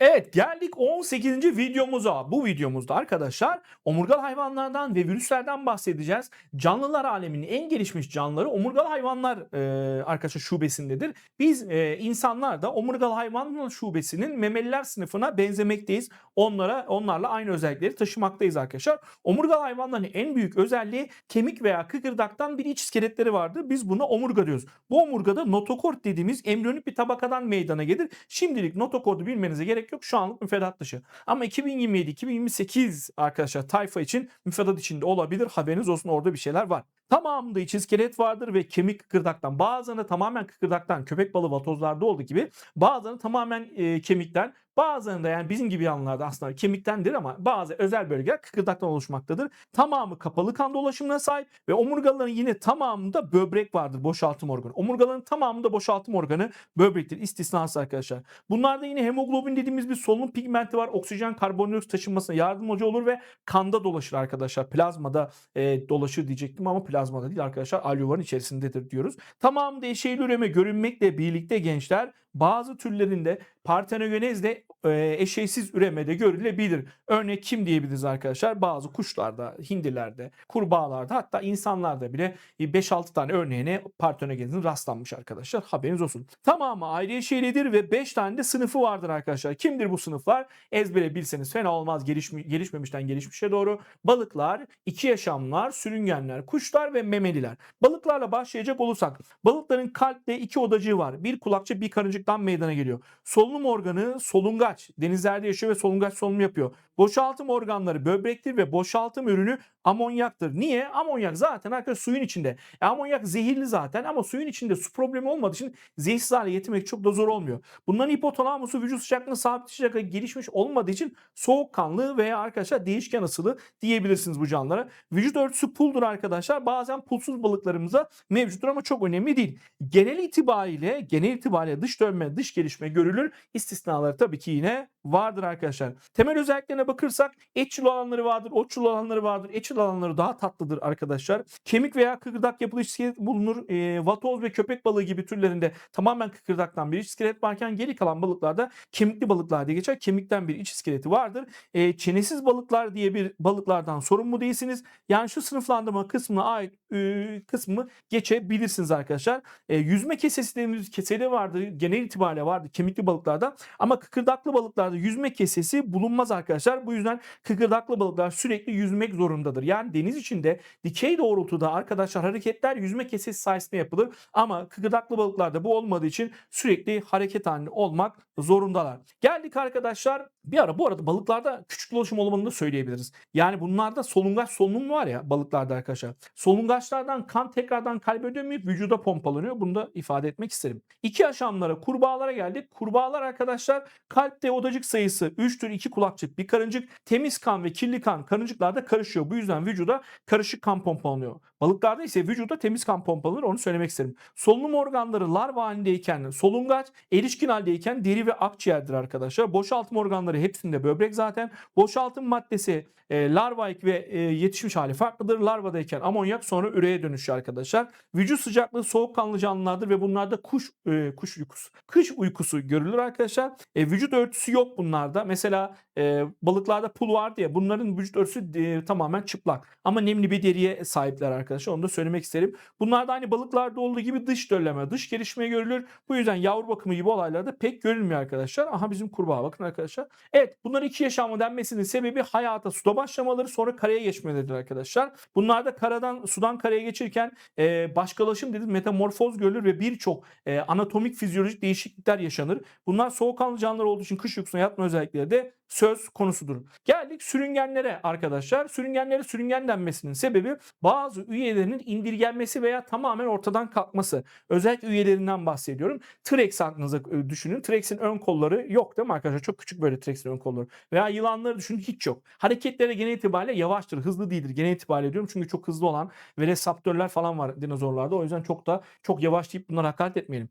Evet geldik 18. videomuza. Bu videomuzda arkadaşlar omurgalı hayvanlardan ve virüslerden bahsedeceğiz. Canlılar aleminin en gelişmiş canlıları omurgalı hayvanlar e, arkadaşlar şubesindedir. Biz e, insanlar da omurgalı hayvanlar şubesinin memeliler sınıfına benzemekteyiz. Onlara onlarla aynı özellikleri taşımaktayız arkadaşlar. Omurgalı hayvanların en büyük özelliği kemik veya kıkırdaktan bir iç iskeletleri vardır. Biz buna omurga diyoruz. Bu omurgada notokord dediğimiz embriyonik bir tabakadan meydana gelir. Şimdilik notokordu bilmenize gerek yok. Şu anlık müfredat dışı. Ama 2027-2028 arkadaşlar tayfa için müfredat içinde olabilir. Haberiniz olsun orada bir şeyler var. Tamamında iç iskelet vardır ve kemik kıkırdaktan. Bazılarında tamamen kıkırdaktan köpek balığı vatozlarda olduğu gibi bazılarında tamamen e, kemikten Bazılarında yani bizim gibi yanlarda aslında kemiktendir ama bazı özel bölgeler kıkırdaktan oluşmaktadır. Tamamı kapalı kan dolaşımına sahip ve omurgaların yine tamamında böbrek vardır boşaltım organı. Omurgaların tamamında boşaltım organı böbrektir istisnası arkadaşlar. Bunlarda yine hemoglobin dediğimiz bir solunum pigmenti var. Oksijen karbondioksit taşınmasına yardımcı olur ve kanda dolaşır arkadaşlar. Plazmada e, dolaşır diyecektim ama plazmada değil arkadaşlar. Alüvarın içerisindedir diyoruz. Tamamında eşeğli üreme görünmekle birlikte gençler bazı türlerinde partenogenezle e, eşeysiz üremede görülebilir. Örnek kim diyebiliriz arkadaşlar? Bazı kuşlarda, hindilerde, kurbağalarda hatta insanlarda bile 5-6 tane örneğine partenogenezin rastlanmış arkadaşlar. Haberiniz olsun. Tamamı ayrı eşeylidir ve 5 tane de sınıfı vardır arkadaşlar. Kimdir bu sınıflar? Ezbere bilseniz fena olmaz gelişmi, gelişmemişten gelişmişe doğru. Balıklar, iki yaşamlar, sürüngenler, kuşlar ve memeliler. Balıklarla başlayacak olursak balıkların kalpte iki odacığı var. Bir kulakçı bir karıncıktan meydana geliyor. Solunum organı solungaç. Denizlerde yaşıyor ve solungaç solunum yapıyor. Boşaltım organları böbrektir ve boşaltım ürünü amonyaktır. Niye? Amonyak zaten arkadaşlar suyun içinde. E, amonyak zehirli zaten ama suyun içinde su problemi olmadığı için zehirsiz hale getirmek çok da zor olmuyor. Bunların hipotalamusu vücut sıcaklığını sabitleyecek gelişmiş olmadığı için soğukkanlı veya arkadaşlar değişken ısılı diyebilirsiniz bu canlılara. Vücut örtüsü puldur arkadaşlar. Bazen pulsuz balıklarımıza mevcuttur ama çok önemli değil. Genel itibariyle genel itibariyle dış dönme, dış gelişme görülür. İstisnaları tabii ki yine vardır arkadaşlar. Temel özelliklerine bakırsak etçil olanları vardır, otçul olanları vardır. Etçil olanları daha tatlıdır arkadaşlar. Kemik veya kıkırdak yapılı iskelet bulunur. E, vatoz ve köpek balığı gibi türlerinde tamamen kıkırdaktan bir iskelet varken geri kalan balıklarda kemikli balıklar diye geçer. Kemikten bir iç iskeleti vardır. E, çenesiz balıklar diye bir balıklardan sorumlu değilsiniz. Yani şu sınıflandırma kısmına ait e, kısmı geçebilirsiniz arkadaşlar. E, yüzme kesesi dediğimiz keseli vardır. Genel itibariyle vardır kemikli balıklarda. Ama kıkırdaklı balıklarda yüzme kesesi bulunmaz arkadaşlar. Bu yüzden kıkırdaklı balıklar sürekli yüzmek zorundadır. Yani deniz içinde dikey doğrultuda arkadaşlar hareketler yüzme kesesi sayesinde yapılır. Ama kıkırdaklı balıklarda bu olmadığı için sürekli hareket halinde olmak zorundalar. Geldik arkadaşlar bir ara bu arada balıklarda küçük dolaşım olmadığını da söyleyebiliriz. Yani bunlarda solungaç solunum var ya balıklarda arkadaşlar. Solungaçlardan kan tekrardan kalbe dönmeyip vücuda pompalanıyor. Bunu da ifade etmek isterim. İki aşamlara kurbağalara geldik. Kurbağalar arkadaşlar kalpte odacık sayısı 3'tür 2 kulakçık bir karıncık. Temiz kan ve kirli kan karıncıklarda karışıyor. Bu yüzden vücuda karışık kan pompalanıyor. Balıklarda ise vücuda temiz kan pompalanır onu söylemek isterim. Solunum organları larva halindeyken solungaç, erişkin haldeyken deri ve akciğerdir arkadaşlar. Boşaltım organları hepsinde böbrek zaten. Boşaltım maddesi e, larvaik ve e, yetişmiş hali farklıdır. Larvadayken amonyak sonra üreye dönüşüyor arkadaşlar. Vücut sıcaklığı soğukkanlı canlılardır ve bunlarda kuş e, kuş uykusu, kış uykusu görülür arkadaşlar. E, vücut örtüsü yok bunlarda. Mesela e, balıklarda pul var diye bunların vücut örtüsü e, tamamen çıplak. Ama nemli bir deriye sahipler arkadaşlar. Onu da söylemek isterim. Bunlarda aynı balıklarda olduğu gibi dış dölleme, dış gelişme görülür. Bu yüzden yavru bakımı gibi olaylarda pek görülmüyor arkadaşlar. Aha bizim kurbağa bakın arkadaşlar. Evet bunlar iki yaşamı denmesinin sebebi hayata suda başlamaları sonra karaya geçmeleridir arkadaşlar. Bunlarda karadan sudan karaya geçirken e, başkalaşım dediğimiz metamorfoz görülür ve birçok e, anatomik fizyolojik değişiklikler yaşanır. Bunlar soğukkanlı canlılar olduğu için kış uykusuna yatma özellikleri de söz konusudur. Geldik sürüngenlere arkadaşlar. Sürüngenlere sürüngen denmesinin sebebi bazı üyelerinin indirgenmesi veya tamamen ortadan kalkması. Özellikle üyelerinden bahsediyorum. T-Rex aklınıza e, düşünün. T-Rex'in ön kolları yok değil mi arkadaşlar? Çok küçük böyle T-Rex'in ön kolları. Veya yılanları düşünün hiç yok. Hareketleri genel itibariyle yavaştır. Hızlı değildir. Genel itibariyle diyorum. Çünkü çok hızlı olan velociraptorlar falan var dinozorlarda. O yüzden çok da çok yavaş deyip bunlara hakaret etmeyelim.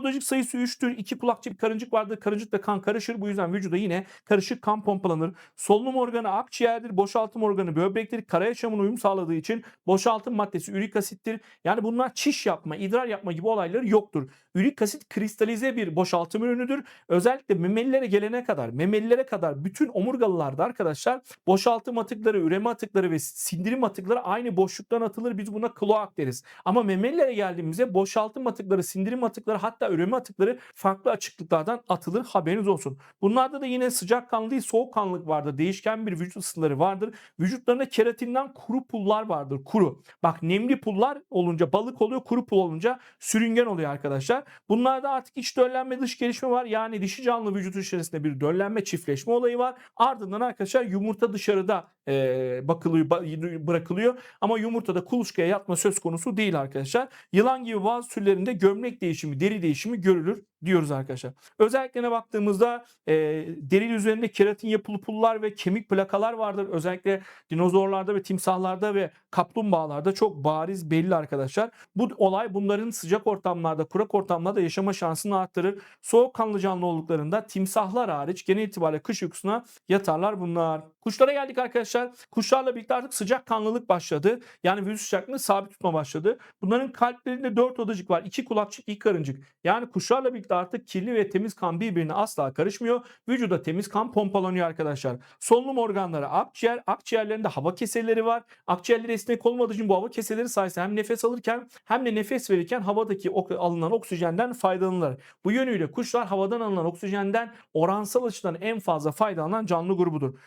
Odacık sayısı 3'tür. 2 kulakçı bir karıncık vardır. Karıncıkla kan karışır. Bu yüzden vücuda yine karışık kan pompalanır. Solunum organı akciğerdir. Boşaltım organı böbrektir. Kara yaşamına uyum sağladığı için boşaltım maddesi ürik asittir. Yani bunlar çiş yapma, idrar yapma gibi olayları yoktur. Ürik asit kristalize bir boşaltım ürünüdür. Özellikle memelilere gelene kadar, memelilere kadar bütün omurgalılarda arkadaşlar boşaltım atıkları, üreme atıkları ve sindirim atıkları aynı boşluktan atılır. Biz buna kloak deriz. Ama memelilere geldiğimizde boşaltım atıkları, sindirim atıkları hatta üreme atıkları farklı açıklıklardan atılır. Haberiniz olsun. Bunlarda da yine sıcakkanlı değil soğukkanlılık vardır. Değişken bir vücut ısıları vardır. Vücutlarında keratinden kuru pullar vardır. Kuru. Bak nemli pullar olunca balık oluyor. Kuru pul olunca sürüngen oluyor arkadaşlar. Bunlarda artık iç döllenme dış gelişme var. Yani dişi canlı vücut içerisinde bir döllenme çiftleşme olayı var. Ardından arkadaşlar yumurta dışarıda e, bakılıyor, ba- bırakılıyor. Ama yumurtada kuluçkaya yatma söz konusu değil arkadaşlar. Yılan gibi bazı türlerinde gömlek değişimi, deri değişimi görülür diyoruz arkadaşlar. Özelliklerine baktığımızda e, deri üzerinde keratin yapılı pullar ve kemik plakalar vardır. Özellikle dinozorlarda ve timsahlarda ve kaplumbağalarda çok bariz belli arkadaşlar. Bu olay bunların sıcak ortamlarda, kurak ortamlarda yaşama şansını arttırır. Soğukkanlı canlı olduklarında timsahlar hariç genel itibariyle kış uykusuna yatarlar bunlar. Kuşlara geldik arkadaşlar. Kuşlarla birlikte artık sıcak kanlılık başladı. Yani vücut sıcaklığını sabit tutma başladı. Bunların kalplerinde dört odacık var. iki kulakçık, iki karıncık. Yani kuşlarla birlikte artık kirli ve temiz kan birbirine asla karışmıyor. Vücuda temiz kan pompalanıyor arkadaşlar. Solunum organları akciğer. Akciğerlerinde hava keseleri var. Akciğerleri esnek olmadığı için bu hava keseleri sayesinde hem nefes alırken hem de nefes verirken havadaki alınan oksijenden faydalanırlar. Bu yönüyle kuşlar havadan alınan oksijenden oransal açıdan en fazla faydalanan canlı grubudur.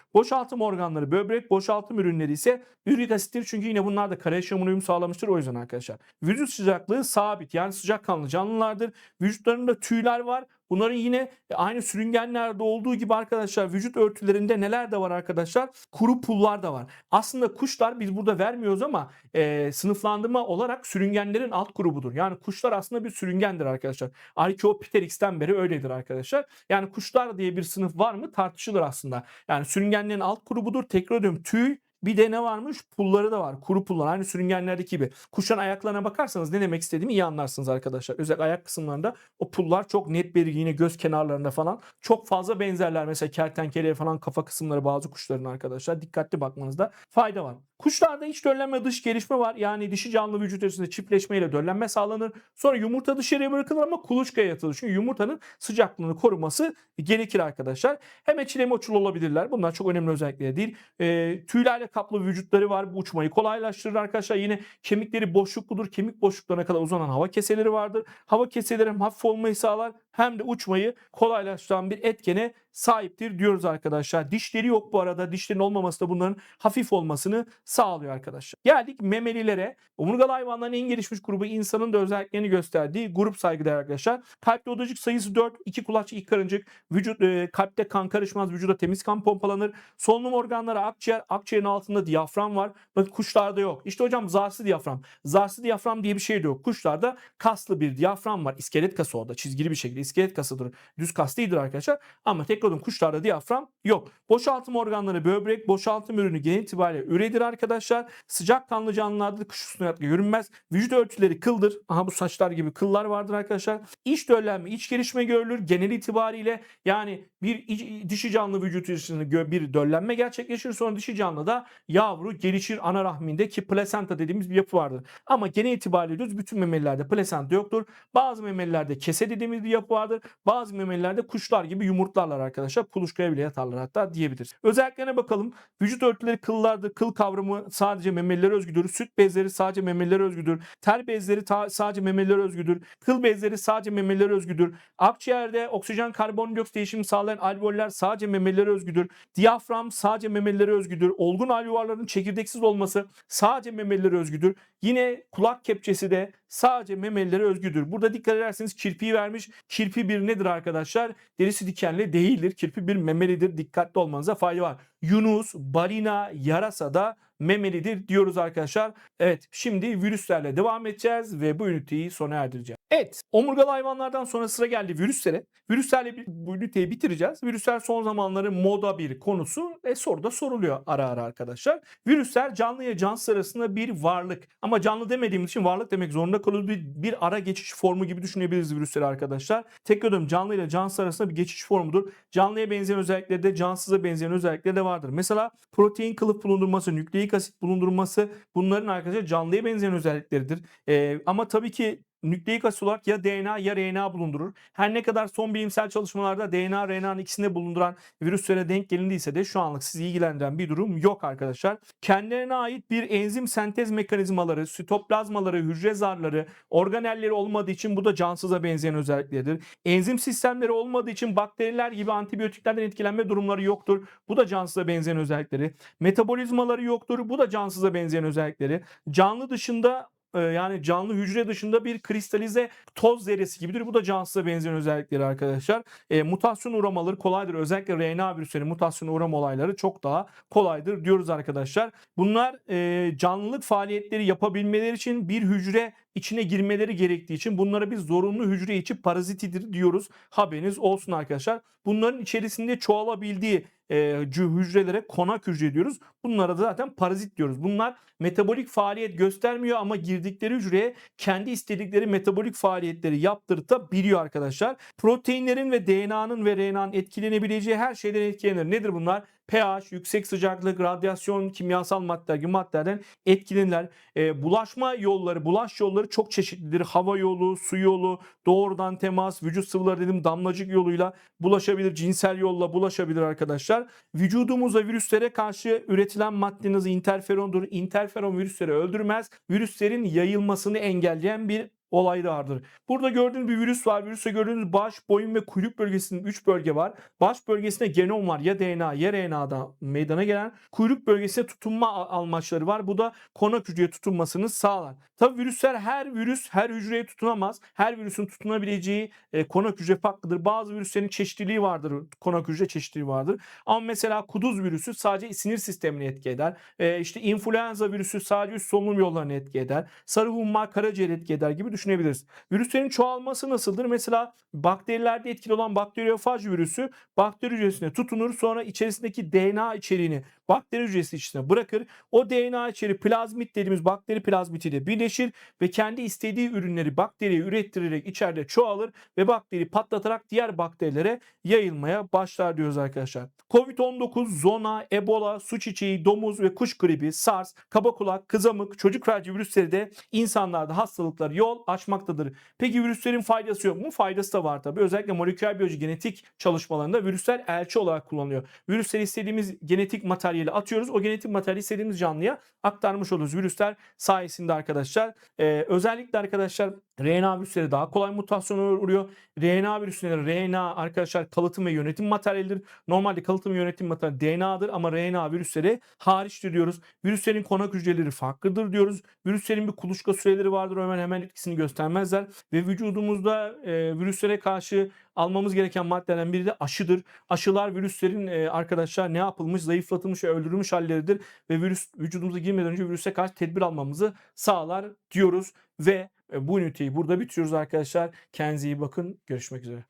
Boşaltım organları böbrek, boşaltım ürünleri ise ürik asittir. Çünkü yine bunlar da kara yaşamına uyum sağlamıştır o yüzden arkadaşlar. Vücut sıcaklığı sabit yani sıcakkanlı canlılardır. Vücutlarında tüyler var. Bunların yine aynı sürüngenlerde olduğu gibi arkadaşlar vücut örtülerinde neler de var arkadaşlar? Kuru pullar da var. Aslında kuşlar biz burada vermiyoruz ama e, sınıflandırma olarak sürüngenlerin alt grubudur. Yani kuşlar aslında bir sürüngendir arkadaşlar. Archaeopteryx'ten beri öyledir arkadaşlar. Yani kuşlar diye bir sınıf var mı tartışılır aslında. Yani sürüngenlerin alt grubudur. Tekrar ediyorum tüy, bir de ne varmış? Pulları da var. Kuru pullar. Aynı sürüngenlerdeki gibi. Kuşların ayaklarına bakarsanız ne demek istediğimi iyi anlarsınız arkadaşlar. Özellikle ayak kısımlarında o pullar çok net bir yine göz kenarlarında falan çok fazla benzerler. Mesela kertenkeleye falan kafa kısımları bazı kuşların arkadaşlar. Dikkatli bakmanızda fayda var. Kuşlarda iç döllenme dış gelişme var. Yani dişi canlı vücut içerisinde çiftleşmeyle döllenme sağlanır. Sonra yumurta dışarıya bırakılır ama kuluçkaya yatılır. Çünkü yumurtanın sıcaklığını koruması gerekir arkadaşlar. Hem eçileme uçul olabilirler. Bunlar çok önemli özellikleri değil. E, tüylerle kaplı vücutları var. Bu uçmayı kolaylaştırır arkadaşlar. Yine kemikleri boşlukludur. Kemik boşluklarına kadar uzanan hava keseleri vardır. Hava keseleri hem hafif olmayı sağlar hem de uçmayı kolaylaştıran bir etkene sahiptir diyoruz arkadaşlar. Dişleri yok bu arada. Dişlerin olmaması da bunların hafif olmasını sağlıyor arkadaşlar. Geldik memelilere. Omurgalı hayvanların en gelişmiş grubu insanın da özelliklerini gösterdiği grup saygıdeğer arkadaşlar. Kalpte odacık sayısı 4, 2 kulaç, 2 karıncık. Vücut e, kalpte kan karışmaz, vücuda temiz kan pompalanır. Solunum organları akciğer, akciğerin altında diyafram var. Bakın kuşlarda yok. İşte hocam zarsı diyafram. Zarsı diyafram diye bir şey de yok. Kuşlarda kaslı bir diyafram var. İskelet kası orada çizgili bir şekilde iskelet kasıdır. Düz kas değildir arkadaşlar. Ama tekrar ediyorum kuşlarda diyafram yok. Boşaltım organları böbrek, boşaltım ürünü genel itibariyle üredir arkadaşlar. Sıcak kanlı canlılarda kış üstüne yatkı görünmez. Vücut örtüleri kıldır. Aha bu saçlar gibi kıllar vardır arkadaşlar. İç döllenme, iç gelişme görülür. Genel itibariyle yani bir iç- dişi canlı vücut içerisinde bir döllenme gerçekleşir. Sonra dişi canlıda yavru gelişir ana rahminde ki plasenta dediğimiz bir yapı vardır. Ama genel itibariyle diyoruz bütün memelilerde plasenta yoktur. Bazı memelilerde kese dediğimiz bir yapı vardır. Bazı memelilerde kuşlar gibi yumurtlarlar arkadaşlar. Kuluçkaya bile yatarlar hatta diyebiliriz. Özelliklerine bakalım. Vücut örtüleri kıllardır. Kıl kavramı sadece memelilere özgüdür. Süt bezleri sadece memelilere özgüdür. Ter bezleri sadece memelilere özgüdür. Kıl bezleri sadece memelilere özgüdür. Akciğerde oksijen karbondioksit değişimi sağlayan alveoller sadece memelilere özgüdür. Diyafram sadece memelilere özgüdür. Olgun alveolların çekirdeksiz olması sadece memelilere özgüdür. Yine kulak kepçesi de sadece memelilere özgüdür. Burada dikkat ederseniz kirpiği vermiş. Kirpi bir nedir arkadaşlar? Derisi dikenli değildir. Kirpi bir memelidir. Dikkatli olmanıza fayda var. Yunus, balina, yarasa da memelidir diyoruz arkadaşlar. Evet şimdi virüslerle devam edeceğiz ve bu üniteyi sona erdireceğiz. Evet omurgalı hayvanlardan sonra sıra geldi virüslere. Virüslerle bu üniteyi bitireceğiz. Virüsler son zamanların moda bir konusu ve soruda soruluyor ara ara arkadaşlar. Virüsler canlı ile cansız arasında bir varlık. Ama canlı demediğimiz için varlık demek zorunda kalıyoruz. Bir, bir ara geçiş formu gibi düşünebiliriz virüsleri arkadaşlar. Tekrar canlı ile cansız arasında bir geçiş formudur. Canlıya benzeyen özellikleri de cansıza benzeyen özellikleri de vardır. Mesela protein kılıf bulundurması, nükleik asit bulundurması bunların arkadaşlar canlıya benzeyen özellikleridir. Ee, ama tabii ki nükleik asit olarak ya DNA ya RNA bulundurur. Her ne kadar son bilimsel çalışmalarda DNA, RNA'nın ikisini de bulunduran virüslere denk gelindiyse de şu anlık sizi ilgilendiren bir durum yok arkadaşlar. Kendilerine ait bir enzim sentez mekanizmaları, sitoplazmaları, hücre zarları, organelleri olmadığı için bu da cansıza benzeyen özellikleridir. Enzim sistemleri olmadığı için bakteriler gibi antibiyotiklerden etkilenme durumları yoktur. Bu da cansıza benzeyen özellikleri. Metabolizmaları yoktur. Bu da cansıza benzeyen özellikleri. Canlı dışında yani canlı hücre dışında bir kristalize toz zerresi gibidir. Bu da cansıza benzeyen özellikleri arkadaşlar. E, mutasyon uğramaları kolaydır. Özellikle RNA virüsleri mutasyon uğrama olayları çok daha kolaydır diyoruz arkadaşlar. Bunlar e, canlılık faaliyetleri yapabilmeleri için bir hücre içine girmeleri gerektiği için bunlara biz zorunlu hücre içi parazitidir diyoruz. Haberiniz olsun arkadaşlar. Bunların içerisinde çoğalabildiği e, hücrelere konak hücre diyoruz. Bunlara da zaten parazit diyoruz. Bunlar metabolik faaliyet göstermiyor ama girdikleri hücreye kendi istedikleri metabolik faaliyetleri yaptırtabiliyor arkadaşlar. Proteinlerin ve DNA'nın ve RNA'nın etkilenebileceği her şeyden etkilenir. Nedir bunlar? pH, yüksek sıcaklık, radyasyon, kimyasal maddeler gibi maddelerden etkilenirler. E, bulaşma yolları, bulaş yolları çok çeşitlidir. Hava yolu, su yolu, doğrudan temas, vücut sıvıları dedim damlacık yoluyla bulaşabilir, cinsel yolla bulaşabilir arkadaşlar. Vücudumuza virüslere karşı üretilen maddenin interferondur. Interferon virüsleri öldürmez. Virüslerin yayılmasını engelleyen bir olay vardır. Burada gördüğünüz bir virüs var. Virüste gördüğünüz baş, boyun ve kuyruk bölgesinin 3 bölge var. Baş bölgesinde genom var. Ya DNA ya RNA'da meydana gelen. Kuyruk bölgesinde tutunma almaçları var. Bu da konak hücreye tutunmasını sağlar. Tabi virüsler her virüs her hücreye tutunamaz. Her virüsün tutunabileceği e, konak hücre farklıdır. Bazı virüslerin çeşitliliği vardır. Konak hücre çeşitliliği vardır. Ama mesela kuduz virüsü sadece sinir sistemini etki eder. E, işte influenza virüsü sadece üst solunum yollarını etki eder. Sarı humma karaciğer etki eder gibi düşünebiliriz. Virüslerin çoğalması nasıldır? Mesela bakterilerde etkili olan bakteriyofaj virüsü bakteri hücresine tutunur sonra içerisindeki DNA içeriğini bakteri hücresi içine bırakır. O DNA içeri plazmit dediğimiz bakteri plazmitiyle birleşir ve kendi istediği ürünleri bakteriye ürettirerek içeride çoğalır ve bakteri patlatarak diğer bakterilere yayılmaya başlar diyoruz arkadaşlar. Covid-19, zona, ebola, su çiçeği, domuz ve kuş gribi, SARS, kaba kulak, kızamık, çocuk felci virüsleri de insanlarda hastalıklara yol açmaktadır. Peki virüslerin faydası yok mu? Faydası da var tabii. Özellikle moleküler biyoloji genetik çalışmalarında virüsler elçi olarak kullanılıyor. Virüsleri istediğimiz genetik materyali atıyoruz. O genetik materyali istediğimiz canlıya aktarmış oluyoruz. Virüsler sayesinde arkadaşlar. Ee, özellikle arkadaşlar RNA virüsleri daha kolay mutasyona uğruyor. RNA virüsleri RNA arkadaşlar kalıtım ve yönetim materyalidir. Normalde kalıtım ve yönetim materyali DNA'dır ama RNA virüsleri hariçtir diyoruz. Virüslerin konak hücreleri farklıdır diyoruz. Virüslerin bir kuluçka süreleri vardır. Hemen hemen etkisini göstermezler. Ve vücudumuzda e, virüslere karşı almamız gereken maddelerden biri de aşıdır. Aşılar virüslerin e, arkadaşlar ne yapılmış, zayıflatılmış ve öldürülmüş halleridir. Ve virüs vücudumuza girmeden önce virüse karşı tedbir almamızı sağlar diyoruz. Ve e, bu üniteyi burada bitiriyoruz arkadaşlar. Kendinize iyi bakın. Görüşmek üzere.